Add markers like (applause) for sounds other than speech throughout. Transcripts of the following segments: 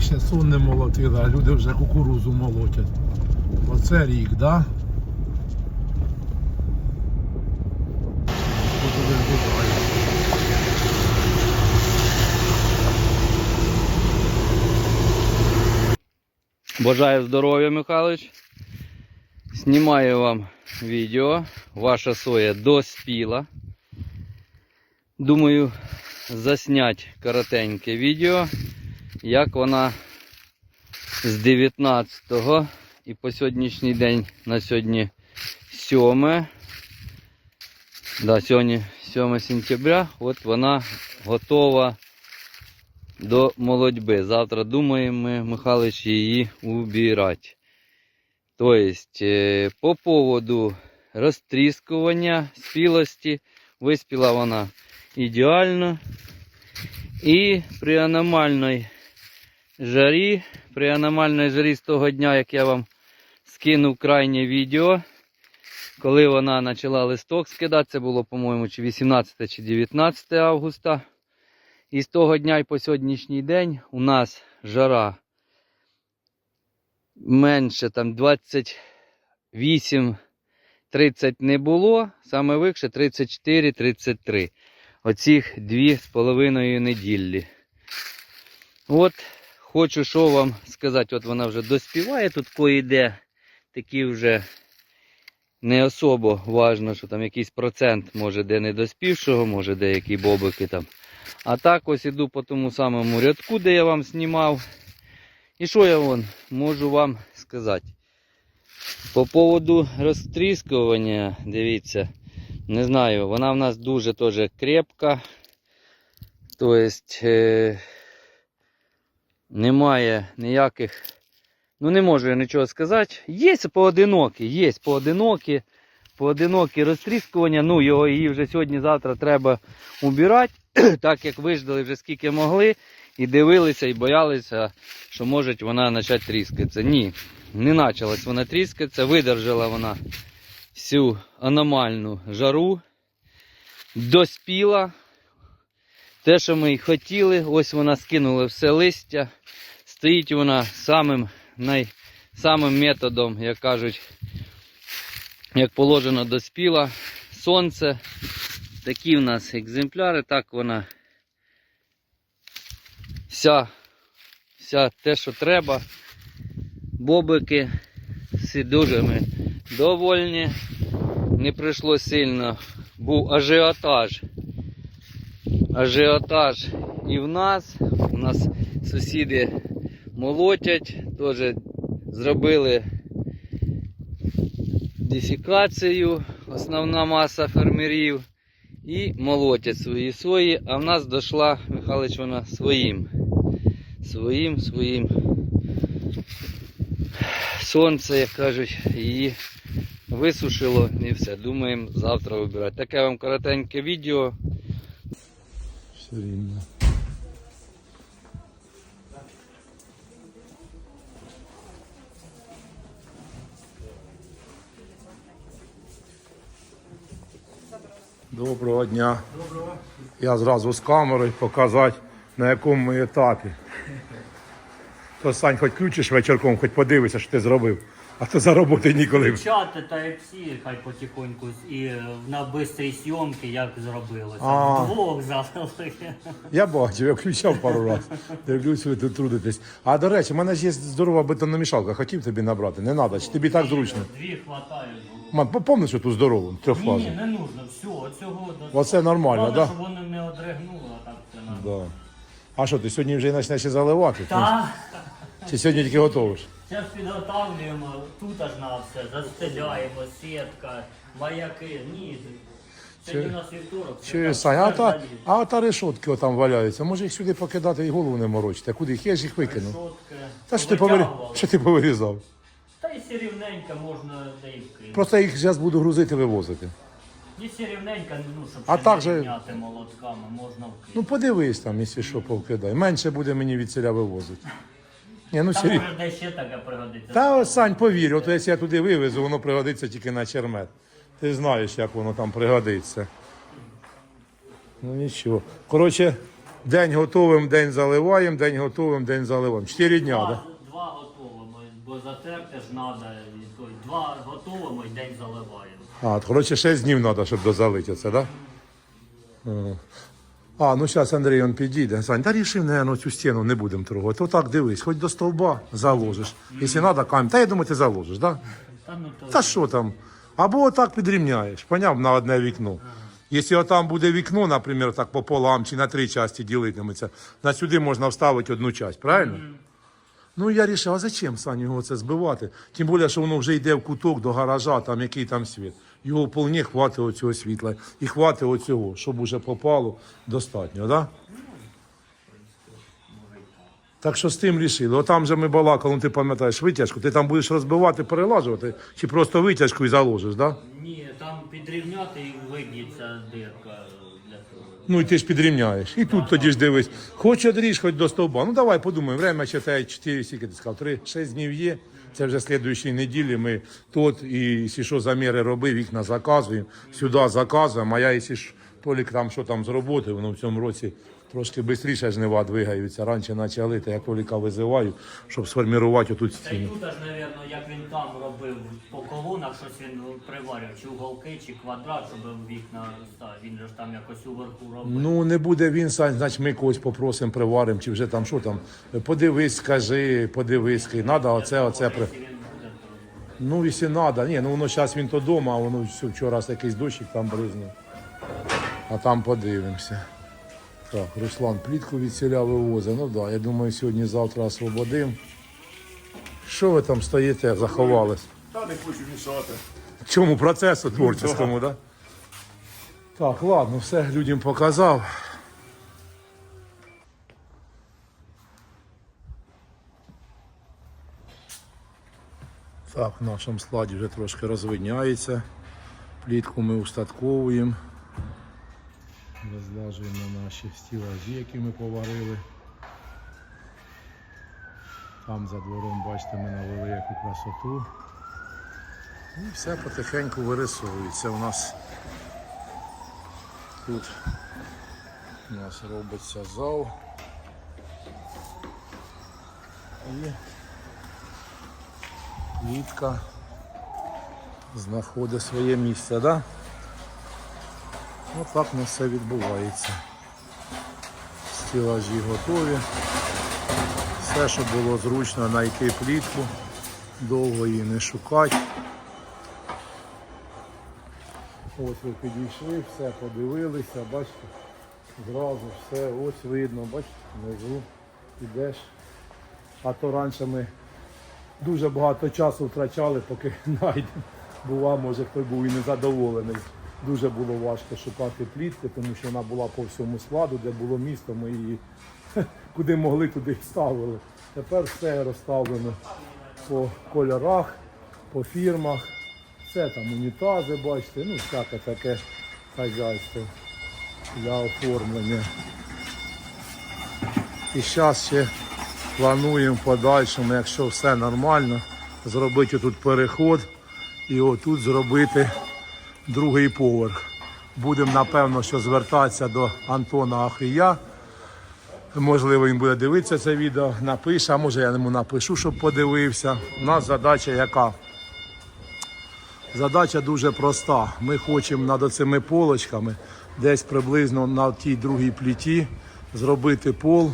Ще сон не молотили, а люди вже кукурузу молотять. Оце рік, да? Туди вбиває? Бажаю здоров'я, Михайлович. Знімаю вам відео. Ваша соя доспіла. Думаю, засняти коротеньке відео, як вона з 19 і по сьогоднішній день на сьогодні 7. Да, сьогодні 7 сентября. От вона готова до молодьби. Завтра думаємо ми, Михайлович, її убирати. Тобто, е, по поводу розтріскування спілості, виспіла вона ідеально. І при аномальній жарі, при аномальній жарі з того дня, як я вам скинув крайнє відео, коли вона почала листок скидати, це було, по-моєму, чи 18 чи 19 августа. І з того дня і по сьогоднішній день у нас жара менше там 28-30 не було, саме вище 34-33. Оцих дві з половиною неділі. От хочу що вам сказати, от вона вже доспіває, тут кое-де такі вже не особо важно, що там якийсь процент, може де не доспівшого, може деякі бобики там. А так ось іду по тому самому рядку, де я вам знімав. І що я вон можу вам сказати? По поводу розтріскування, дивіться, не знаю, вона в нас дуже теж крепка. Тобто немає ніяких. Ну не можу я нічого сказати. Є поодинокі, є поодинокі, поодинокі розтріскування. Ну, його її вже сьогодні-завтра треба убирати, (clears throat) так як виждали вже скільки могли, і дивилися, і боялися, що може вона почати тріскатися. Ні, не почалась вона тріскатися, видержала вона всю аномальну жару, доспіла. Те, що ми й хотіли, ось вона скинула все листя. Стоїть вона самим, най, самим методом, як кажуть, як положено доспіла. Сонце. Такі в нас екземпляри, так вона вся, вся те, що треба. Бобики. Всі дуже ми довольні. Не прийшло сильно. Був ажіотаж. Ажіотаж і в нас. У нас сусіди молотять, теж зробили дефікацію, основна маса фермерів. І молотять свої сої, а в нас дійшла, Михайлович, вона своїм. Своїм, своїм. Сонце, як кажуть, її висушило і все. Думаємо завтра вибирати. Таке вам коротеньке відео. Все рівно. Доброго дня. Доброго. Я зразу з камерою показати, на якому ми етапі. То Сань, хоч включиш вечірком, хоч подивися, що ти зробив. А то за роботи ніколи. Чати та всі хай потихоньку і е, на бистрій зйомки як зробилося. А. Вдвох залили. Я бачив, я включав пару разів. Дивлюсь, ви тут трудитесь. А до речі, в мене ж є здорова бетономішалка, хотів тобі набрати. Не треба, чи тобі так зручно. Дві хватає. ну. Мам, помниш ту здорову, Ні, трьохфазу? ні, не нужно. Все, оцього до Оце нормально, Головне, да? щоб вони не одригнули, а так це нормально. Да. А що, ти сьогодні вже почнеш і заливати? Та, Чи сьогодні тільки готовиш? Зараз підготавлюємо, тут аж на все, застеляємо, сітка, маяки. Ні, сьогодні у нас вівторок. це Чи так, Сань, а та, взагалі. а та решотки отам валяються, може їх сюди покидати і голову не морочити, а куди їх? Я ж їх викину. Решотки, Та що ти, повитягували. що ти повирізав? Та і сірівненька можна де і вкинути. Просто їх зараз буду грузити, вивозити. Якщо рівненька, ну, щоб А ще так не же- рівняти молотками, можна вкинути. Ну подивись там, якщо що, повкидай. Менше буде мені від селя вивозити. Ні, ну Та серйозно. може де ще таке пригодиться. Та ось, Сань, повір, от якщо я туди вивезу, воно пригодиться тільки на чермет. Ти знаєш, як воно там пригодиться. Ну нічого. Коротше, День готовим, день заливаємо, день готовим, день заливаємо. Чотири дня, так? Да? Два, два готовимо, бо затерти ж треба. Два готовимо і день заливаємо. А, коротше, 6 днів треба, щоб дозалити це, так? Да? Ага. А, ну зараз Андрій он підійде. Сань, та рішив, наверное, цю стіну не будемо торгувати. Отак дивись, хоч до стовба заложиш. Якщо треба, камінь. Та я думаю, ти заложиш, так? Та ну що там? Або отак підрівняєш, поняв, на одне вікно. Якщо там буде вікно, наприклад, так пополам чи на три частини ділитиметься, на сюди можна вставити одну часть, правильно? Ну я вирішив, а зачем Саню його це збивати? Тим більше, що воно вже йде в куток до гаража, там який там світ. Його вполне хватить оцього світла і хватить оцього, щоб уже попало достатньо, так? Да? Так що з тим рішили. Отам же ми балакали, ну ти пам'ятаєш витяжку, ти там будеш розбивати, перелажувати, чи просто витяжку і заложиш, так? Да? ні, там підрівняти і виб'ється дирка для того. Ну і ти ж підрівняєш. І тут тоді ж дивись, хоч одріж, хоч до стовба. Ну давай подумаємо, время ще те 4, скільки ти сказав, 3, 6 днів є. Це вже слідуючій неділі ми тут і якщо що заміри робив, вікна заказуємо, сюди заказуємо, а я, якщо Толік там що там з роботи, воно в цьому році трошки швидше жнива двигаються. Раніше почали, то я Толіка визиваю, щоб сформувати отут Та й стіну. тут напевно, як він там робив по колонах, щось він приварив, чи уголки, чи квадрат, щоб вікна. Він ж там якось уверху робив. Ну не буде він, Сань, значить ми когось попросимо, приваримо, чи вже там що там. Подивись, скажи, подивись, треба оце, оце. При... Ну, якщо треба, ні, ну воно зараз він то вдома, а воно вчора якийсь дощик там бризнув. А там подивимося. Так, Руслан плітку від селя вивозить. Ну так, да, я думаю, сьогодні-завтра освободимо. Що ви там стоїте, заховались? Та не хочу мішати. Чому процесу творчому, так? Да? Так, ладно, все людям показав. Так, в нашому складі вже трошки розвидняється. Плітку ми устатковуємо. Розлажуємо наші стілажі, які ми поварили. Там за двором, бачите, ми навели яку красоту. І все потихеньку вирисовується у нас. Тут у нас робиться зал. І клітка знаходить своє місце, да? Отак у нас все відбувається. Стілажі готові. Все, щоб було зручно знайти плітку, довго її не шукати. Ось ви підійшли, все подивилися, бачите, зразу все, ось видно, бачите, внизу йдеш. А то раніше ми дуже багато часу втрачали, поки (laughs) знайдемо. Бува, може хтось був і незадоволений. Дуже було важко шукати плітку, тому що вона була по всьому складу, де було місто, ми її (laughs) куди могли, туди і ставили. Тепер все розставлено по кольорах, по фірмах. Все там унітази, бачите, ну всяке таке хазяйство для оформлення. І зараз ще плануємо в подальшому, якщо все нормально, зробити тут переход і отут зробити другий поверх. Будемо напевно що звертатися до Антона Ахрія. Можливо, він буде дивитися це відео, напише, а може я йому напишу, щоб подивився. У нас задача яка? Задача дуже проста. Ми хочемо над цими полочками, десь приблизно на тій другій пліті, зробити пол,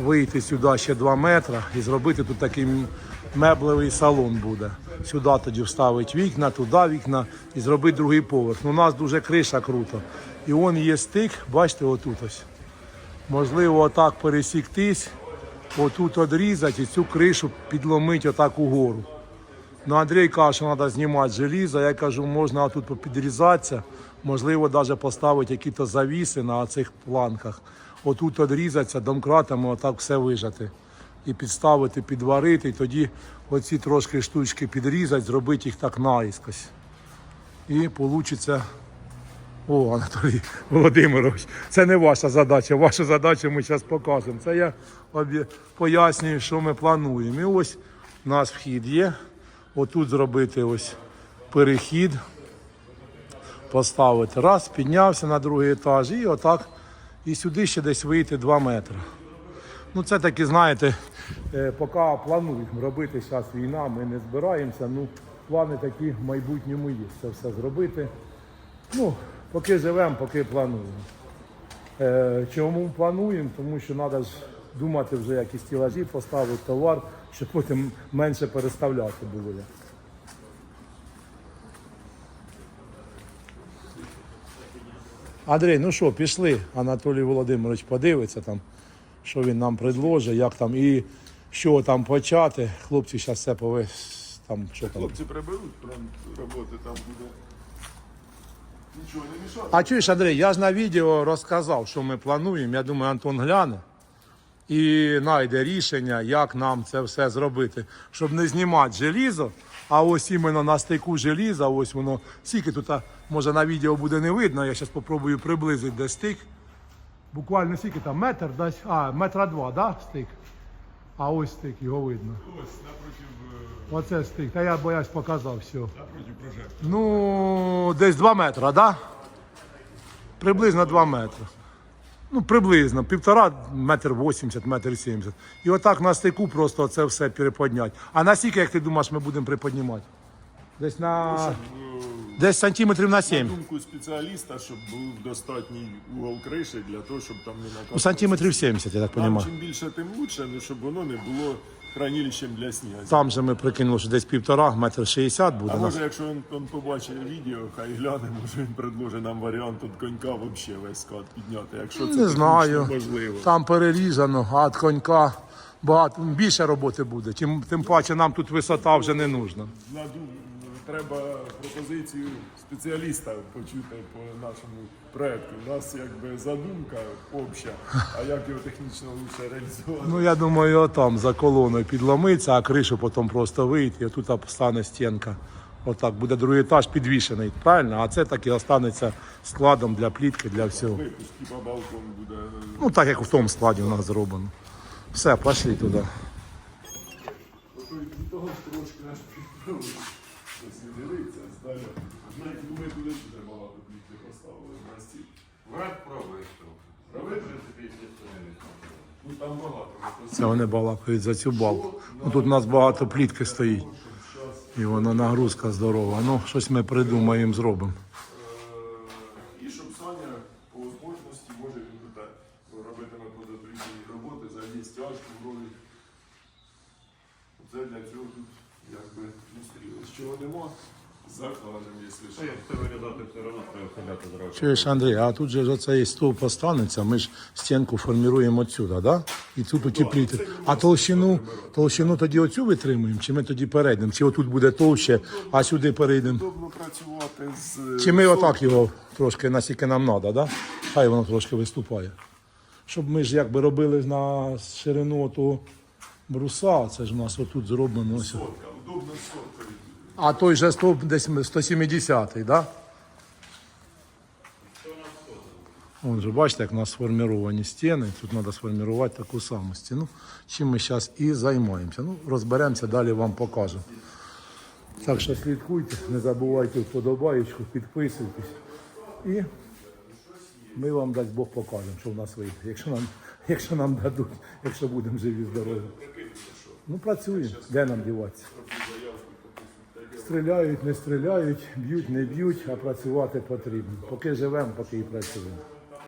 вийти сюди ще 2 метри і зробити тут такий меблевий салон буде. Сюди тоді вставити вікна, туди вікна і зробити другий поверх. Ну, у нас дуже криша круто. І он є стик, бачите, отут ось. Можливо, отак пересіктись, отут одрізати і цю кришу підломити отак угору. Ну, Андрій каже, що треба знімати желізо. Я кажу, можна тут попідрізатися, можливо, навіть поставити якісь завіси на цих планках. Отут одрізатися, домкратами, отак все вижати. І підставити, підварити, і тоді оці трошки штучки підрізати, зробити їх так наїскось. І вийде. О, Анатолій Володимирович, це не ваша задача. Вашу задачу ми зараз покажемо. Це я пояснюю, що ми плануємо. І ось у нас вхід є. Отут зробити ось перехід, поставити раз, піднявся на другий етаж і отак і сюди ще десь вийти 2 метри. Ну це таки, знаєте, е, поки плануємо робити зараз війна, ми не збираємося. Ну, плани такі в майбутньому є. Це все зробити. Ну, поки живемо, поки плануємо. Е, чому плануємо? Тому що треба ж думати вже якісь стілажі, поставити товар, щоб потім менше переставляти було. Андрій, ну що, пішли. Анатолій Володимирович подивиться там, що він нам предложить, як там і що там почати. Хлопці зараз все пове там, що там. Хлопці приберуть, прям роботи там буде. Нічого не мішати. А чуєш, Андрій, я ж на відео розказав, що ми плануємо. Я думаю, Антон гляне і знайде рішення, як нам це все зробити, щоб не знімати желізо, а ось іменно на стику желіза, ось воно скільки тут, може на відео буде не видно, я зараз спробую приблизити де стик. Буквально скільки там, метр десь, а, метра два, да, стик? А ось стик, його видно. Ось напротив, Оце стик. Та я боясь показав все. напротив прожектора. Ну, десь 2 метри? Да? Приблизно 2 метри. Ну, приблизно, півтора, метр 80, метр 70. І отак на стику просто це все переподняти. А наскільки, як ти думаєш, ми будемо приподнімати? Десь на. Десь сантиметрів на На думку спеціаліста, щоб був достатній угол криші для того, щоб там не накапало. Ну, сантиметрів 70, я так розумію. чим більше, тим лучше, ну, щоб воно не було хранилищем для снігу. Там же ми прикинули, що десь півтора, метр 60 буде. А може, якщо він, він побачить відео, хай гляне, може він предложить нам варіант от конька взагалі весь скат підняти. Якщо це Не знаю. можливо. Там перерізано, а від конька багато більше роботи буде. Тим, тим паче нам тут висота вже не нужна. Треба пропозицію спеціаліста почути по нашому проекту. У нас якби задумка обща, а як його технічно лучше реалізувати. Ну я думаю, там за колоною підломиться, а кришу потім просто вийти, і тут стане стінка. Отак буде другий етаж підвішений, правильно? А це так і останеться складом для плітки, для всього. Випуск, хіба балкон буде. Ну так як в тому складі у нас зроблено. Все, пішли туди. Ото від того трошки наш підправили. Ось не дивиться, здалі. Знаєте, ну, ми туди дуже багато плітки поставили на стіл. Враг правий став. Правий? В принципі, естественно, Ну там багато. Це вони балакають за цю балку. Ну, тут у нас багато плітки стоїть. І воно нагрузка здорова. Ну, щось ми придумаємо, зробимо. Е, І щоб Саня по можливості може він тут робитиме позатрійні роботи, зайде стяжку в ролі. Це для цього тут якби. Чого нема, закладемо, якщо що. це вирізати, все одно треба ходяти зразу. Чуєш, Андрій, а тут же ж оцей стовп останеться, ми ж стінку формуємо отсюди, да? І тут утепліти. А толщину, толщину тоді оцю витримуємо, чи ми тоді перейдемо? Чи отут буде товще, а сюди перейдемо? Удобно працювати з Чи ми отак його трошки, наскільки нам треба, да? Хай воно трошки виступає. Щоб ми ж якби робили на ширину того бруса, це ж у нас отут зроблено. Ось. Сотка, удобно з соткою. А той же стовп десь 170-й, да? Вон же, бачите, як у нас сформовані стіни. Тут треба сформувати таку саму стіну, чим ми зараз і займаємося. Ну, розберемося, далі вам покажу. Так що слідкуйте, не забувайте вподобаєчку, підписуйтесь. І ми вам дасть Бог покажемо, що в нас вийде. Якщо нам, якщо нам дадуть, якщо будемо живі, здорові. Ну працюємо, де нам діватися. Стріляють, не стріляють, б'ють, не б'ють, а працювати потрібно. Поки живемо, поки і працюємо.